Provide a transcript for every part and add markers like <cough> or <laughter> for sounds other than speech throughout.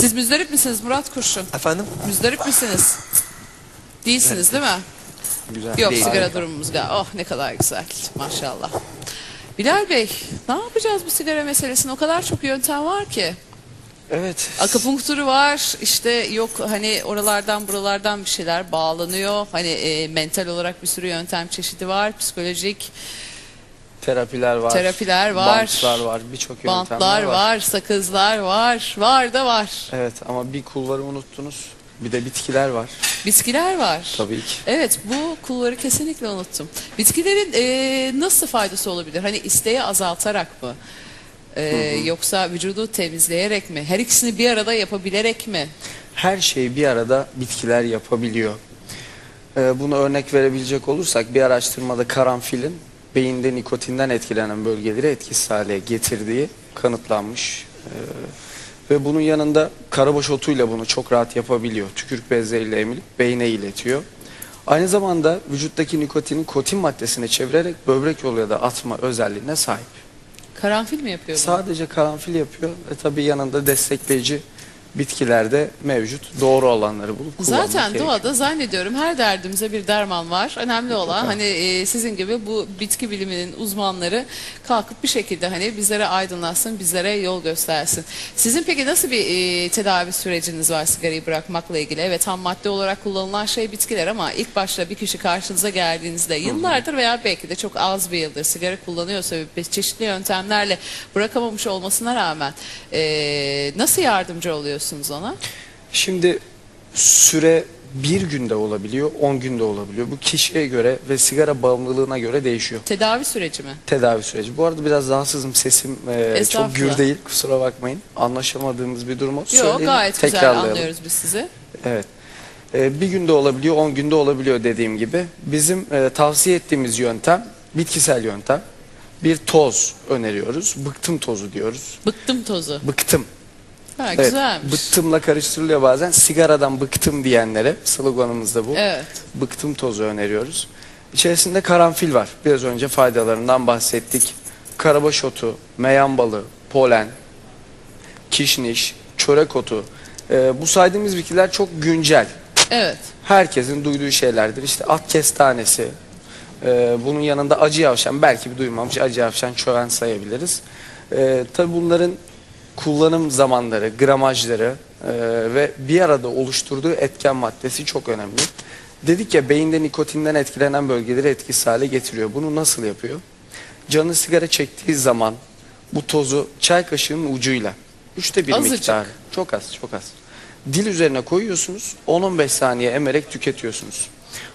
Siz müzdarip misiniz Murat Kurşun? Efendim? Müzdarip misiniz? Değilsiniz değil mi? Güzel. Yok Değil. sigara durumumuz galiba. Oh ne kadar güzel maşallah. Bilal Bey ne yapacağız bu sigara meselesine? O kadar çok yöntem var ki. Evet. Akupunkturu var işte yok hani oralardan buralardan bir şeyler bağlanıyor. Hani e, mental olarak bir sürü yöntem çeşidi var. Psikolojik Terapiler var. Terapiler var. Bantlar var. Birçok yöntemler bantlar var. sakızlar var. Var da var. Evet ama bir kulvarı unuttunuz. Bir de bitkiler var. Bitkiler var. Tabii ki. Evet bu kulları kesinlikle unuttum. Bitkilerin e, nasıl faydası olabilir? Hani isteği azaltarak mı? E, yoksa vücudu temizleyerek mi? Her ikisini bir arada yapabilerek mi? Her şeyi bir arada bitkiler yapabiliyor. Ee, bunu örnek verebilecek olursak bir araştırmada karanfilin beyinde nikotinden etkilenen bölgeleri etkisiz hale getirdiği kanıtlanmış. Ee, ve bunun yanında karabaş otuyla bunu çok rahat yapabiliyor. Tükürük bezleriyle emilip beyne iletiyor. Aynı zamanda vücuttaki nikotinin kotin maddesine çevirerek böbrek yoluyla da atma özelliğine sahip. Karanfil mi yapıyor bunu? Sadece karanfil yapıyor ve tabii yanında destekleyici bitkiler de mevcut. Doğru olanları bulup kullanmak Zaten gerekiyor. doğada zannediyorum her derdimize bir derman var. Önemli olan hani e, sizin gibi bu bitki biliminin uzmanları kalkıp bir şekilde hani bizlere aydınlatsın, bizlere yol göstersin. Sizin peki nasıl bir e, tedavi süreciniz var sigarayı bırakmakla ilgili? Evet ham madde olarak kullanılan şey bitkiler ama ilk başta bir kişi karşınıza geldiğinizde yıllardır veya belki de çok az bir yıldır sigara kullanıyorsa ve çeşitli yöntemlerle bırakamamış olmasına rağmen e, nasıl yardımcı oluyorsunuz ona? Şimdi süre bir günde olabiliyor, 10 günde olabiliyor. Bu kişiye göre ve sigara bağımlılığına göre değişiyor. Tedavi süreci mi? Tedavi süreci. Bu arada biraz rahatsızım sesim e, çok gür değil kusura bakmayın. Anlaşamadığımız bir durumu Yok söyleyelim, gayet güzel anlıyoruz biz sizi. Evet. Ee, bir günde olabiliyor, 10 günde olabiliyor dediğim gibi. Bizim e, tavsiye ettiğimiz yöntem bitkisel yöntem. Bir toz öneriyoruz. Bıktım tozu diyoruz. Bıktım tozu. Bıktım. Ha, Evet, güzelmiş. bıktımla karıştırılıyor bazen. Sigaradan bıktım diyenlere sloganımız da bu. Evet. Bıktım tozu öneriyoruz. İçerisinde karanfil var. Biraz önce faydalarından bahsettik. Karabaş otu, meyan balı, polen, kişniş, çörek otu. Ee, bu saydığımız bitkiler çok güncel. Evet. Herkesin duyduğu şeylerdir. İşte at kestanesi, e, bunun yanında acı yavşan, belki bir duymamış acı yavşan çöven sayabiliriz. E, tabii bunların kullanım zamanları, gramajları e, ve bir arada oluşturduğu etken maddesi çok önemli. Dedik ya beyinde nikotinden etkilenen bölgeleri etkisiz hale getiriyor. Bunu nasıl yapıyor? Canı sigara çektiği zaman bu tozu çay kaşığının ucuyla, üçte bir Azıcık. miktarı, çok az çok az. Dil üzerine koyuyorsunuz, 10-15 saniye emerek tüketiyorsunuz.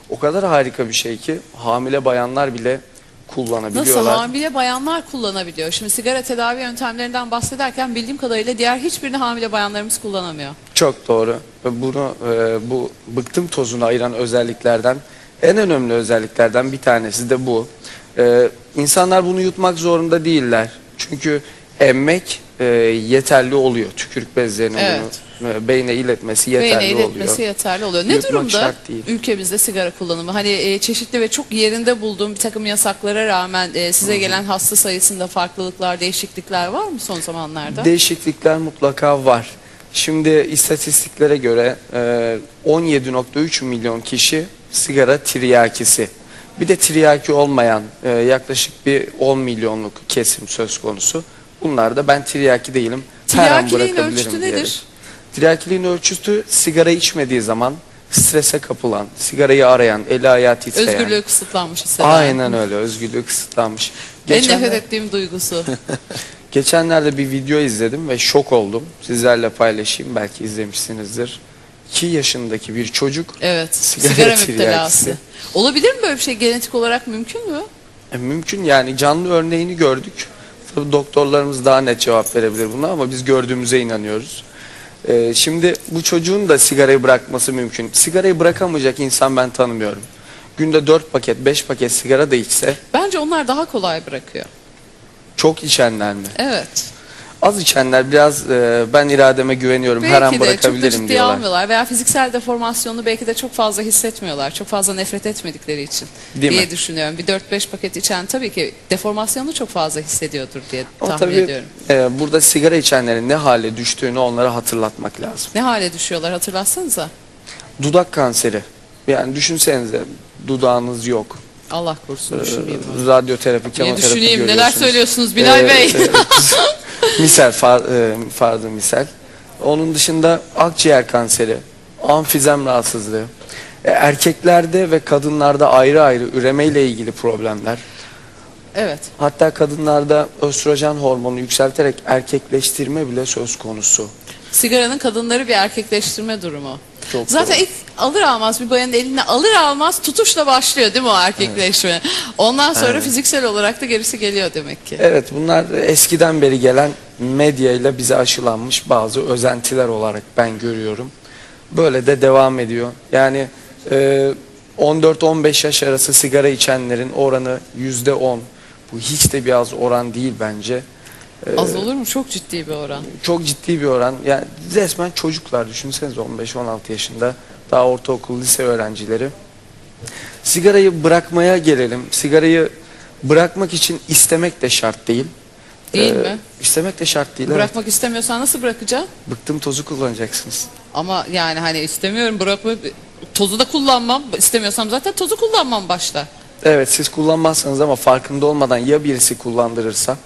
O kadar harika bir şey ki hamile bayanlar bile Nasıl kullanabiliyorlar. hamile bayanlar kullanabiliyor? Şimdi sigara tedavi yöntemlerinden bahsederken bildiğim kadarıyla diğer hiçbirini hamile bayanlarımız kullanamıyor. Çok doğru. Bunu e, bu bıktım tozunu ayıran özelliklerden en önemli özelliklerden bir tanesi de bu. E, insanlar bunu yutmak zorunda değiller. Çünkü emmek e, yeterli oluyor. Tükürük bezlerinin Evet. bunu e, beyne iletmesi yeterli Beyne iletmesi oluyor. yeterli oluyor. Ne Yutmak durumda şart değil. ülkemizde sigara kullanımı? Hani e, çeşitli ve çok yerinde bulduğum bir takım yasaklara rağmen e, size gelen hasta sayısında farklılıklar, değişiklikler var mı son zamanlarda? Değişiklikler mutlaka var. Şimdi istatistiklere göre e, 17.3 milyon kişi sigara tiryakisi. Bir de tiryaki olmayan e, yaklaşık bir 10 milyonluk kesim söz konusu. Bunlar da ben tiryaki değilim. Tiryakiliğin bırakabilirim ölçütü diyerek. nedir? Tiryakiliğin ölçüsü sigara içmediği zaman strese kapılan, sigarayı arayan, eli ayağı titreyen. Özgürlüğü kısıtlanmış hisseden. Aynen öyle özgürlüğü kısıtlanmış. En Geçenler- nefret ettiğim duygusu. <laughs> Geçenlerde bir video izledim ve şok oldum. Sizlerle paylaşayım belki izlemişsinizdir. 2 yaşındaki bir çocuk Evet. Sigara Sigara, tiryakisi. müptelası. Olabilir mi böyle bir şey genetik olarak mümkün mü? e, mümkün yani canlı örneğini gördük. Tabii doktorlarımız daha net cevap verebilir buna ama biz gördüğümüze inanıyoruz. E, şimdi bu çocuğun da sigarayı bırakması mümkün. Sigarayı bırakamayacak insan ben tanımıyorum. Günde 4 paket 5 paket sigara da içse Bence onlar daha kolay bırakıyor. çok içenler mi? Evet. Az içenler biraz e, ben irademe güveniyorum her an Belki de çok bırakabilirim ciddiye diyorlar. almıyorlar veya fiziksel deformasyonu belki de çok fazla hissetmiyorlar. Çok fazla nefret etmedikleri için Değil diye mi? düşünüyorum. Bir 4-5 paket içen tabii ki deformasyonu çok fazla hissediyordur diye Ama tahmin tabii ediyorum. e, burada sigara içenlerin ne hale düştüğünü onlara hatırlatmak lazım. Ne hale düşüyorlar hatırlatsanıza. Dudak kanseri. Yani düşünsenize dudağınız yok. Allah korusun Ee, düşünmeyeyim. radyoterapi, Niye kemoterapi düşüneyim neler görüyorsunuz. söylüyorsunuz Bilal Ee, Bey. e, <laughs> misal, far, e, farzı misal. Onun dışında akciğer kanseri, amfizem rahatsızlığı, e, erkeklerde ve kadınlarda ayrı ayrı üremeyle ilgili problemler. evet. Hatta kadınlarda östrojen hormonu yükselterek erkekleştirme bile söz konusu. Sigaranın kadınları bir erkekleştirme durumu. Çok Zaten doğru. ilk alır almaz bir bayanın eline alır almaz tutuşla başlıyor değil mi o erkekleşme? Ondan sonra Evet. fiziksel olarak da gerisi geliyor demek ki. Evet bunlar eskiden beri gelen medyayla bize aşılanmış bazı özentiler olarak ben görüyorum. Böyle de devam ediyor. Yani e, 14-15 yaş arası sigara içenlerin oranı %10. Bu hiç de bir az oran değil bence. E, Az olur mu? Çok ciddi bir oran. çok ciddi bir oran. Yani resmen çocuklar düşünsenize 15-16 yaşında daha ortaokul, lise öğrencileri. Sigarayı bırakmaya gelelim. Sigarayı bırakmak için istemek de şart değil. Değil Ee, mi? İstemek de şart değil. evet. Bırakmak istemiyorsan nasıl bırakacaksın? Bıktım tozu kullanacaksınız. Ama yani hani istemiyorum bırakma tozu da kullanmam. İstemiyorsam zaten tozu kullanmam başta. Evet siz kullanmazsanız ama farkında olmadan ya birisi kullandırırsa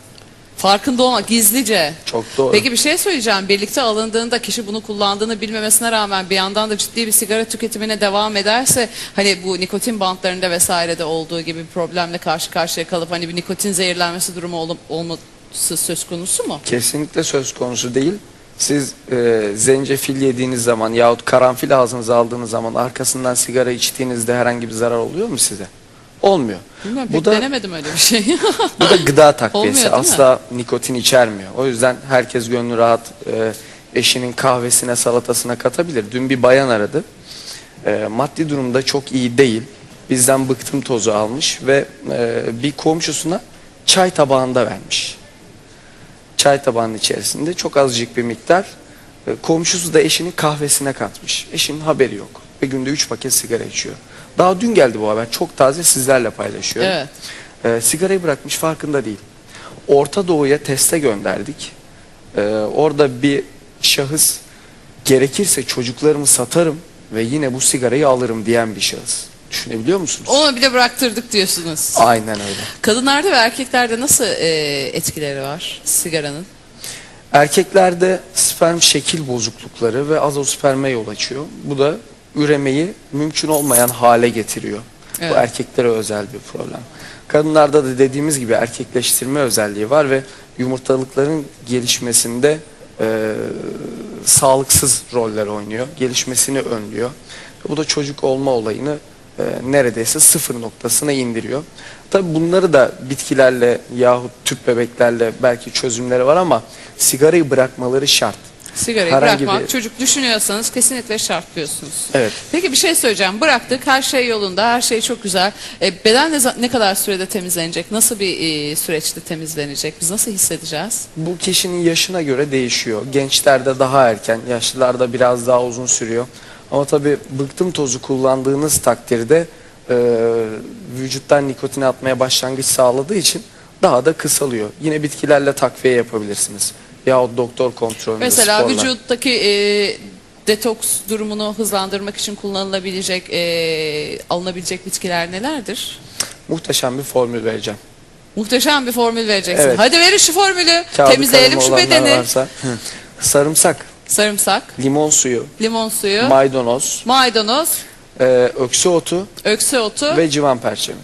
Farkında olmak gizlice. çok doğru. Peki bir şey söyleyeceğim. Birlikte alındığında kişi bunu kullandığını bilmemesine rağmen bir yandan da ciddi bir sigara tüketimine devam ederse hani bu nikotin bantlarında vesairede olduğu gibi bir problemle karşı karşıya kalıp hani bir nikotin zehirlenmesi durumu olup olması söz konusu mu? Kesinlikle söz konusu değil. Siz e, zencefil yediğiniz zaman yahut karanfil ağzınıza aldığınız zaman arkasından sigara içtiğinizde herhangi bir zarar oluyor mu size? Olmuyor. Bilmiyorum Bu da denemedim öyle bir şey. <laughs> Bu da gıda takviyesi. Olmuyor, mi? Asla nikotin içermiyor. O yüzden herkes gönlü rahat e, eşinin kahvesine, salatasına katabilir. Dün bir bayan aradı. E, maddi durumda çok iyi değil. Bizden bıktım tozu almış ve e, bir komşusuna çay tabağında vermiş. Çay tabağının içerisinde çok azıcık bir miktar. E, komşusu da eşinin kahvesine katmış. Eşinin haberi yok. Ve günde 3 paket sigara içiyor. Daha dün geldi bu haber. Çok taze sizlerle paylaşıyorum. evet. Ee, sigarayı bırakmış farkında değil. Orta Doğu'ya teste gönderdik. Ee, orada bir şahıs gerekirse çocuklarımı satarım ve yine bu sigarayı alırım diyen bir şahıs. Düşünebiliyor musunuz? Onu bile bıraktırdık diyorsunuz. Aynen öyle. Kadınlarda ve erkeklerde nasıl e, etkileri var sigaranın? Erkeklerde sperm şekil bozuklukları ve azosperme yol açıyor. Bu da üremeyi mümkün olmayan hale getiriyor. Evet. Bu erkeklere özel bir problem. Kadınlarda da dediğimiz gibi erkekleştirme özelliği var ve yumurtalıkların gelişmesinde e, sağlıksız roller oynuyor. Gelişmesini önlüyor. Bu da çocuk olma olayını e, neredeyse sıfır noktasına indiriyor. Tabi bunları da bitkilerle yahut tüp bebeklerle belki çözümleri var ama sigarayı bırakmaları şart. Sigarayı Herhangi bırakmak bir- çocuk düşünüyorsanız kesinlikle şart diyorsunuz. Evet. Peki bir şey söyleyeceğim. Bıraktık her şey yolunda her şey çok güzel. E, beden ne, ne kadar sürede temizlenecek? Nasıl bir e, süreçte temizlenecek? Biz nasıl hissedeceğiz? Bu kişinin yaşına göre değişiyor. Gençlerde daha erken, yaşlılarda biraz daha uzun sürüyor. Ama tabii bıktım tozu kullandığınız takdirde e, vücuttan nikotini atmaya başlangıç sağladığı için daha da kısalıyor. Yine bitkilerle takviye yapabilirsiniz. Yahut doktor kontrolünde Mesela sporla. vücuttaki e, detoks durumunu hızlandırmak için kullanılabilecek, e, alınabilecek bitkiler nelerdir? Muhteşem bir formül vereceğim. Muhteşem bir formül vereceksin. Evet. Hadi verin şu formülü. Kağıdı Temizleyelim kalemi şu olanlar bedeni. Varsa. Sarımsak, Sarımsak, limon suyu, limon suyu, maydanoz, maydanoz, e, öksü otu öksü otu ve civan perçemi.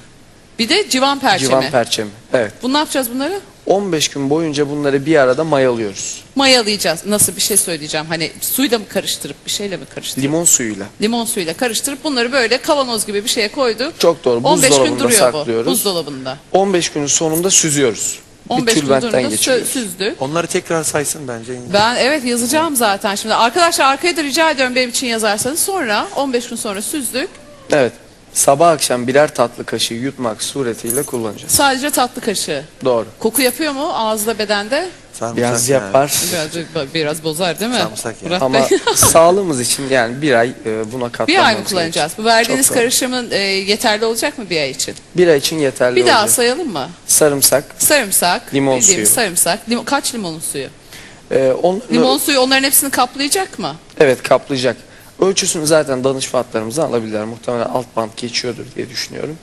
bir de civan perçemi. Civan perçemi. Evet. Bu ne yapacağız bunları? 15 gün boyunca bunları bir arada mayalıyoruz. Mayalayacağız. Nasıl bir şey söyleyeceğim. Hani suyla mı karıştırıp bir şeyle mi karıştırıp? Limon suyuyla. Limon suyuyla karıştırıp bunları böyle kavanoz gibi bir şeye koyduk. Çok doğru. 15 gün Buzdolabında duruyor bu. saklıyoruz. Buzdolabında. 15 günün sonunda süzüyoruz. 15 bir gün tülbentten sö- geçiriyoruz. süzdük. Onları tekrar saysın bence. Ben evet yazacağım zaten şimdi. Arkadaşlar arkaya da rica ediyorum benim için yazarsanız. Sonra 15 gün sonra süzdük. Evet. Sabah akşam birer tatlı kaşığı yutmak suretiyle kullanacağız. Sadece tatlı kaşığı. Doğru. Koku yapıyor mu ağızda bedende? Sarımsak Biraz yani. yapar. Biraz, biraz bozar değil mi? Sarımsak yani. Murat Ama <laughs> sağlığımız için yani bir ay e, buna katlanmamız bir ay mı gerekiyor. kullanacağız? Bu verdiğiniz Çok doğru. karışımın e, yeterli olacak mı bir ay için? Bir ay için yeterli Bir daha olacak. sayalım mı? Sarımsak, Sarımsak, Limon bildiğimiz suyu. sarımsak. Lim- kaç limonun suyu? e, on, Limon suyu onların hepsini kaplayacak mı? Evet kaplayacak. Ölçüsünü zaten danışma hatlarımızdan alabilirler. Muhtemelen alt bant geçiyordur diye düşünüyorum.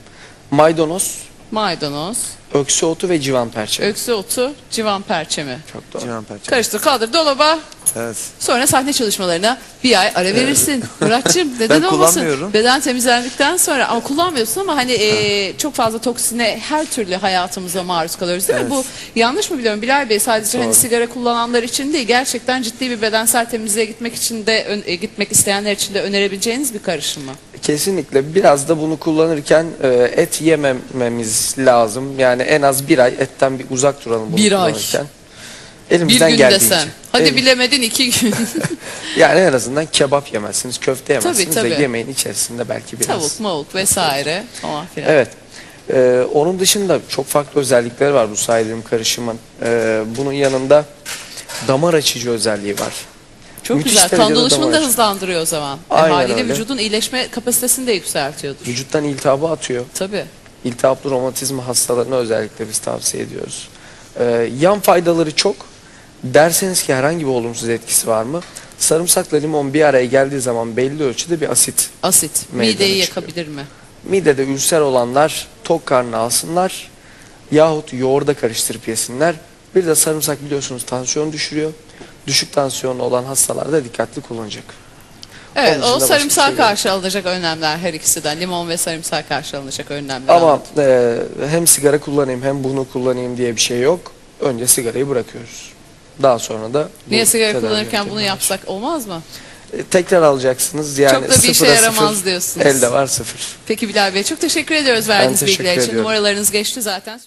Maydanoz, Maydanoz, öksü otu ve civan perçemi. öksü otu, civan perçemi. Çok doğru. Civan perçem. Karıştır kaldır dolaba. Evet. Sonra sahne çalışmalarına bir ay ara verirsin. <laughs> Muratçım neden Ben olmasın? kullanmıyorum. Beden temizlendikten sonra ama kullanmıyorsun ama hani e, çok fazla toksine her türlü hayatımıza maruz kalıyoruz değil mi? Bu yanlış mı biliyorum Bilal Bey sadece hani Doğru. sigara kullananlar için değil gerçekten ciddi bir bedensel temizliğe gitmek için de ön- e, gitmek isteyenler için de önerebileceğiniz bir karışım mı? Kesinlikle biraz da bunu kullanırken e, et yemememiz lazım. Yani en az bir ay etten bir uzak duralım bunu Bir ay. kullanırken. Bir Elimizden gün geldiğince. desen. Hadi Elim- bilemedin iki gün. <laughs> Yani en azından kebap yemezsiniz, köfte yemezsiniz Tabii, tabii. yemeğin içerisinde belki biraz. Tavuk, mavuk vesaire falan filan. Evet. Ee, onun dışında çok farklı özellikleri var bu saydığım karışımın. Ee, bunun yanında damar açıcı özelliği var. Çok Müthiş güzel. Kan derecede dolaşımını da hızlandırıyor o zaman. E, Aynen haliyle öyle. vücudun iyileşme kapasitesini de yükseltiyordur. Vücuttan iltihabı atıyor. Tabii. İltihaplı romatizma hastalarına özellikle biz tavsiye ediyoruz. Ee, yan faydaları çok. Derseniz ki herhangi bir olumsuz etkisi var mı? Sarımsakla limon bir araya geldiği zaman belli ölçüde bir asit. Asit. Meydana Mideyi çıkıyor. yakabilir mi? Midede ülser olanlar tok karnı alsınlar yahut yoğurda karıştırıp yesinler. Bir de sarımsak biliyorsunuz tansiyon düşürüyor. Düşük tansiyonlu olan hastalar da dikkatli kullanacak. Evet Onun o sarımsağa şey karşı alınacak önlemler her ikisinden. Limon ve sarımsağa karşı alınacak önlemler. Ama e, hem sigara kullanayım hem bunu kullanayım diye bir şey yok. Önce sigarayı bırakıyoruz. Daha sonra da Niye sigara kullanırken bunu yapsak olmaz mı? E, tekrar alacaksınız. Yani Çok da bir işe yaramaz sıfır, diyorsunuz. Elde var sıfır. Peki Bilal Bey çok teşekkür ediyoruz verdiğiniz bilgiler için. ediyorum. Numaralarınız geçti zaten.